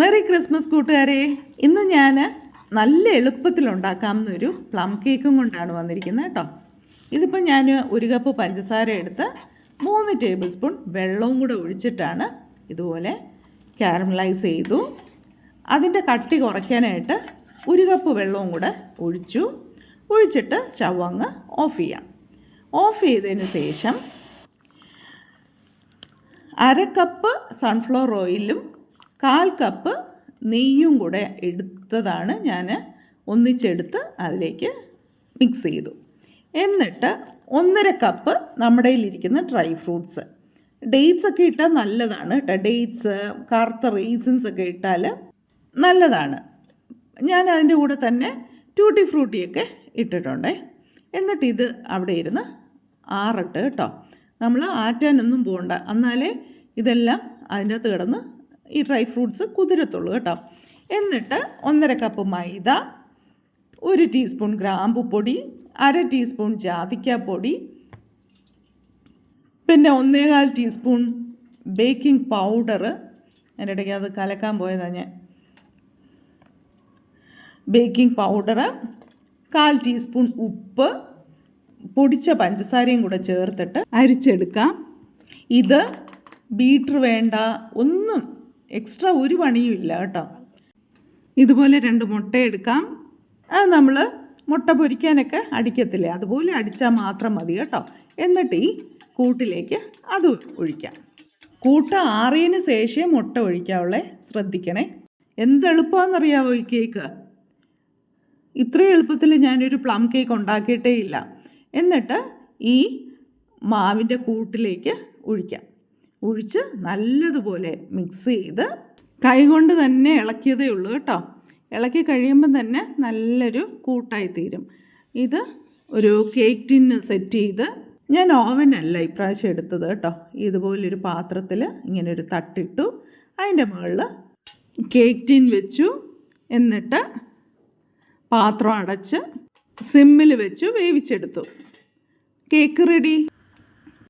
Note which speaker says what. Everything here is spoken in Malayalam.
Speaker 1: മെറി ക്രിസ്മസ് കൂട്ടുകാരെ. ഇന്ന് ഞാൻ നല്ല എളുപ്പത്തിൽ ഉണ്ടാക്കാവുന്നൊരു പ്ലം കേക്കും കൊണ്ടാണ് വന്നിരിക്കുന്നത് കേട്ടോ. ഇതിപ്പോൾ ഞാൻ ഒരു കപ്പ് പഞ്ചസാര എടുത്ത് മൂന്ന് ടേബിൾ സ്പൂൺ വെള്ളവും കൂടെ ഒഴിച്ചിട്ടാണ് ഇതുപോലെ കാരമലൈസ് ചെയ്തു. അതിന്റെ കട്ടി കുറയ്ക്കാനായിട്ട് ഒരു കപ്പ് വെള്ളവും കൂടെ ഒഴിച്ചു. ഒഴിച്ചിട്ട് സ്റ്റവ് അങ്ങ് ഓഫ് ചെയ്യാം. ഓഫ് ചെയ്തതിന് ശേഷം അര കപ്പ് സൺഫ്ലവർ ഓയിലും കാൽ കപ്പ് നെയ്യും കൂടെ എടുത്തതാണ് ഞാൻ ഒന്നിച്ചെടുത്ത് അതിലേക്ക് മിക്സ് ചെയ്തു. എന്നിട്ട് ഒന്നര കപ്പ് നമ്മുടെ കയ്യിലിരിക്കുന്ന ഡ്രൈ ഫ്രൂട്ട്സ് ഡേറ്റ്സ് ഒക്കെ ഇട്ടാൽ നല്ലതാണ് കേട്ടോ ഡേറ്റ്സ് കറുത്ത റീസൺസ് ഒക്കെ ഇട്ടാൽ നല്ലതാണ്. ഞാൻ അതിന്റെ കൂടെ തന്നെ ട്യൂട്ടി ഫ്രൂട്ടിയൊക്കെ ഇട്ടിട്ടുണ്ടേ. എന്നിട്ട് ഇത് അവിടെ ഇരുന്ന് ആറട്ട് കേട്ടോ നമ്മൾ ആറ്റാനൊന്നും പോകണ്ട എന്നാലേ ഇതെല്ലാം അതിന്റെ അകത്ത് കിടന്ന് ഈ ഡ്രൈ ഫ്രൂട്ട്സ് കുതിരത്തുള്ളൂ കേട്ടോ. എന്നിട്ട് ഒന്നര കപ്പ് മൈദ ഒരു ടീസ്പൂൺ ഗ്രാമ്പു പൊടി അര ടീസ്പൂൺ ജാതിക്കാപ്പൊടി പിന്നെ ഒന്നേകാൽ ടീസ്പൂൺ ബേക്കിംഗ് പൗഡർ അതിന്റെ ഇടയ്ക്ക് അത് കലക്കാൻ പോയതാണ് ഞാൻ. ബേക്കിംഗ് പൗഡർ കാൽ ടീസ്പൂൺ ഉപ്പ് പൊടിച്ച പഞ്ചസാരയും കൂടെ ചേർത്തിട്ട് അരിച്ചെടുക്കാം. ഇത് ബീറ്റർ വേണ്ട ഒന്നും എക്സ്ട്രാ ഒരു പണിയും ഇല്ല കേട്ടോ. ഇതുപോലെ രണ്ട് മുട്ട എടുക്കാം. അത് നമ്മൾ മുട്ട പൊരിക്കാനൊക്കെ അടിക്കത്തില്ലേ? അതുപോലെ അടിച്ചാൽ മാത്രം മതി കേട്ടോ. എന്നിട്ട് ഈ കൂട്ടിലേക്ക് അത് ഒഴിക്കാം. കൂട്ട് ആറിയതിന് ശേഷം മുട്ട ഒഴിക്കാവുള്ളേ. ശ്രദ്ധിക്കണേ. എന്ത് എളുപ്പമാണെന്നറിയാവോ ഈ കേക്ക്? ഇത്രയും എളുപ്പത്തിൽ ഞാനൊരു പ്ലം കേക്ക് ഉണ്ടാക്കിയിട്ടേ ഇല്ല. എന്നിട്ട് ഈ മാവിന്റെ കൂട്ടിലേക്ക് ഒഴിക്കാം. ഒഴിച്ച് നല്ലതുപോലെ മിക്സ് ചെയ്ത് കൈകൊണ്ട് തന്നെ ഇളക്കിയതേ ഉള്ളൂ കേട്ടോ. ഇളക്കി കഴിയുമ്പം തന്നെ നല്ലൊരു കൂട്ടായി തീരും. ഇത് ഒരു കേക്ക് ടിന്ന് സെറ്റ് ചെയ്ത് ഞാൻ ഓവനല്ല ഇപ്രാവശ്യം എടുത്തത് കേട്ടോ. ഇതുപോലൊരു പാത്രത്തിൽ ഇങ്ങനെ ഒരു തട്ടിട്ടു അതിന്റെ മുകളിൽ കേക്ക് ടിൻ വെച്ചു. എന്നിട്ട് പാത്രം അടച്ച് സിമ്മിൽ വെച്ചു വേവിച്ചെടുത്തു. Cake ready